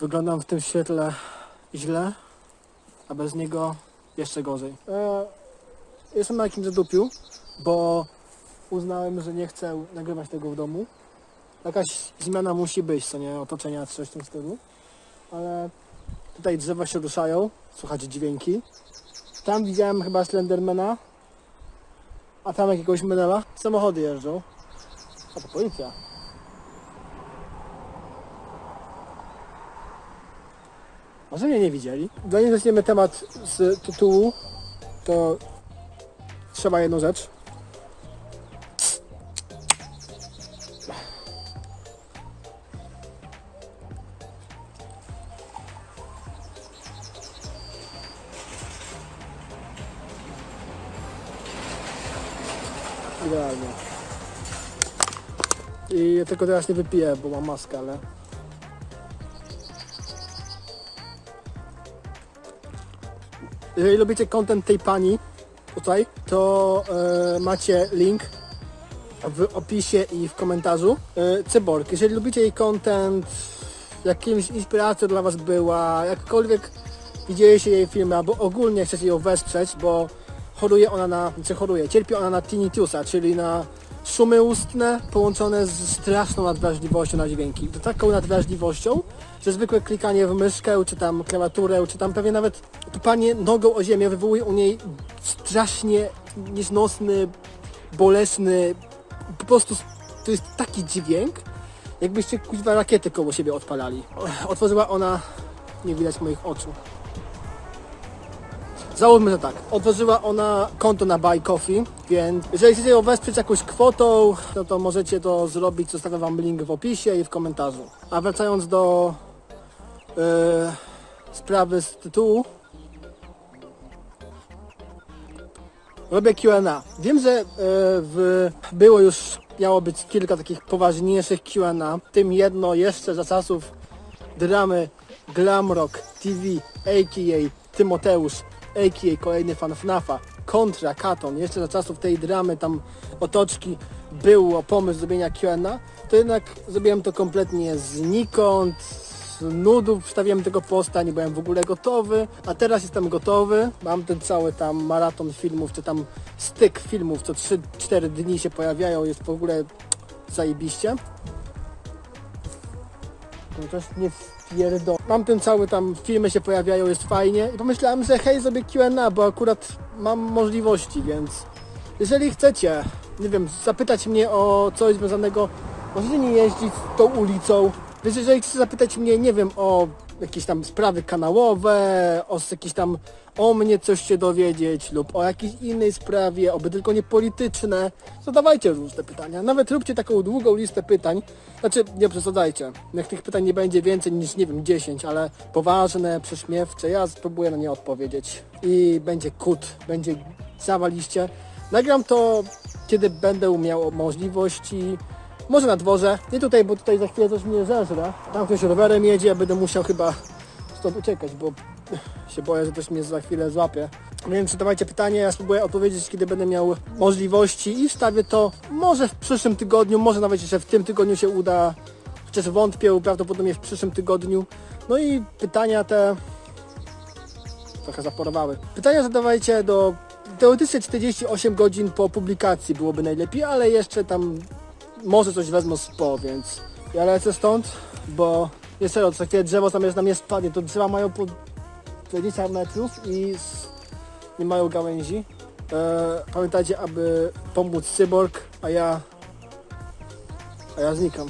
Wyglądam w tym świetle źle, a bez niego jeszcze gorzej. E, jestem na jakimś zadupiu, bo uznałem, że nie chcę nagrywać tego w domu. Jakaś zmiana musi być, co nie, otoczenia, coś w tym stylu. Ale tutaj drzewa się ruszają, słychać dźwięki. Tam widziałem chyba Slendermana, a tam jakiegoś menela. Samochody jeżdżą. A to policja. Może mnie nie widzieli. Zanim zaczniemy temat z tytułu, to trzeba jedną rzecz. Idealnie. I ja tylko teraz nie wypiję, bo mam maskę, ale... Jeżeli lubicie content tej pani tutaj, to e, macie link w opisie i w komentarzu. E, Cyborg, jeżeli lubicie jej content, jakimś inspiracją dla was była, jakkolwiek widzieliście jej filmy, albo ogólnie chcecie ją wesprzeć, bo choruje ona na, czy choruje, cierpi ona na tinnitusa, czyli na szumy ustne połączone z straszną nadwrażliwością na dźwięki. To taką nadwrażliwością, że zwykłe klikanie w myszkę, czy tam klawiaturę, czy tam pewnie nawet tupanie nogą o ziemię wywołuje u niej strasznie nieznosny, bolesny, po prostu to jest taki dźwięk, jakbyście kuźwa rakiety koło siebie odpalali. Otworzyła ona, nie widać moich oczu. Załóżmy, że tak. Otworzyła ona konto na Buy Coffee, więc jeżeli chcecie ją wesprzeć jakąś kwotą, no to możecie to zrobić. Zostawiam Wam link w opisie i w komentarzu. A wracając do yy, sprawy z tytułu. Robię Q&A. Wiem, że yy, w, było już, miało być kilka takich poważniejszych Q&A, tym jedno jeszcze za czasów dramy Glamrock TV, a.k.a. Tymoteusz, a.k.a. kolejny fan FNAFa, kontra Katon, jeszcze za czasów tej dramy, tam otoczki, było pomysł zrobienia Q&A, to jednak zrobiłem to kompletnie znikąd, z nudów wstawiłem tego posta, nie byłem w ogóle gotowy, a teraz jestem gotowy, mam ten cały tam maraton filmów, czy tam styk filmów, co 3-4 dni się pojawiają, jest w ogóle zajebiście. No to jest nie wpierdo. Mam ten cały tam, filmy się pojawiają, jest fajnie i pomyślałem, że hej, zrobię Q&A, bo akurat mam możliwości, więc jeżeli chcecie, nie wiem, zapytać mnie o coś związanego, możecie nie jeździć tą ulicą, więc jeżeli chcecie zapytać mnie, nie wiem, o jakieś tam sprawy kanałowe, o jakieś tam o mnie coś się dowiedzieć lub o jakiejś innej sprawie, oby tylko nie polityczne, zadawajcie różne pytania. Nawet róbcie taką długą listę pytań. Znaczy, nie przesadzajcie. Jak tych pytań nie będzie więcej niż, nie wiem, 10, ale poważne, prześmiewcze, ja spróbuję na nie odpowiedzieć. I będzie kut, będzie zawaliście. Nagram to, kiedy będę miał możliwości. Może na dworze, nie tutaj, bo tutaj za chwilę coś mnie zeżre. Tam ktoś rowerem jedzie, będę musiał chyba stąd uciekać, bo się boję, że też mnie za chwilę złapie. Więc zadawajcie pytanie, ja spróbuję odpowiedzieć, kiedy będę miał możliwości i wstawię to może w przyszłym tygodniu, może nawet jeszcze w tym tygodniu się uda, chociaż wątpię, prawdopodobnie w przyszłym tygodniu. No i pytania te trochę zaporowały. Pytania zadawajcie do teoretycznie 48 godzin po publikacji byłoby najlepiej, ale jeszcze tam może coś wezmą z po, więc ja lecę stąd, bo nie serio, co chwilę drzewo zamiast na mnie spadnie, to drzewa mają po 20 metrów i s- nie mają gałęzi. E, pamiętajcie, aby pomóc cyborg, a ja a ja znikam.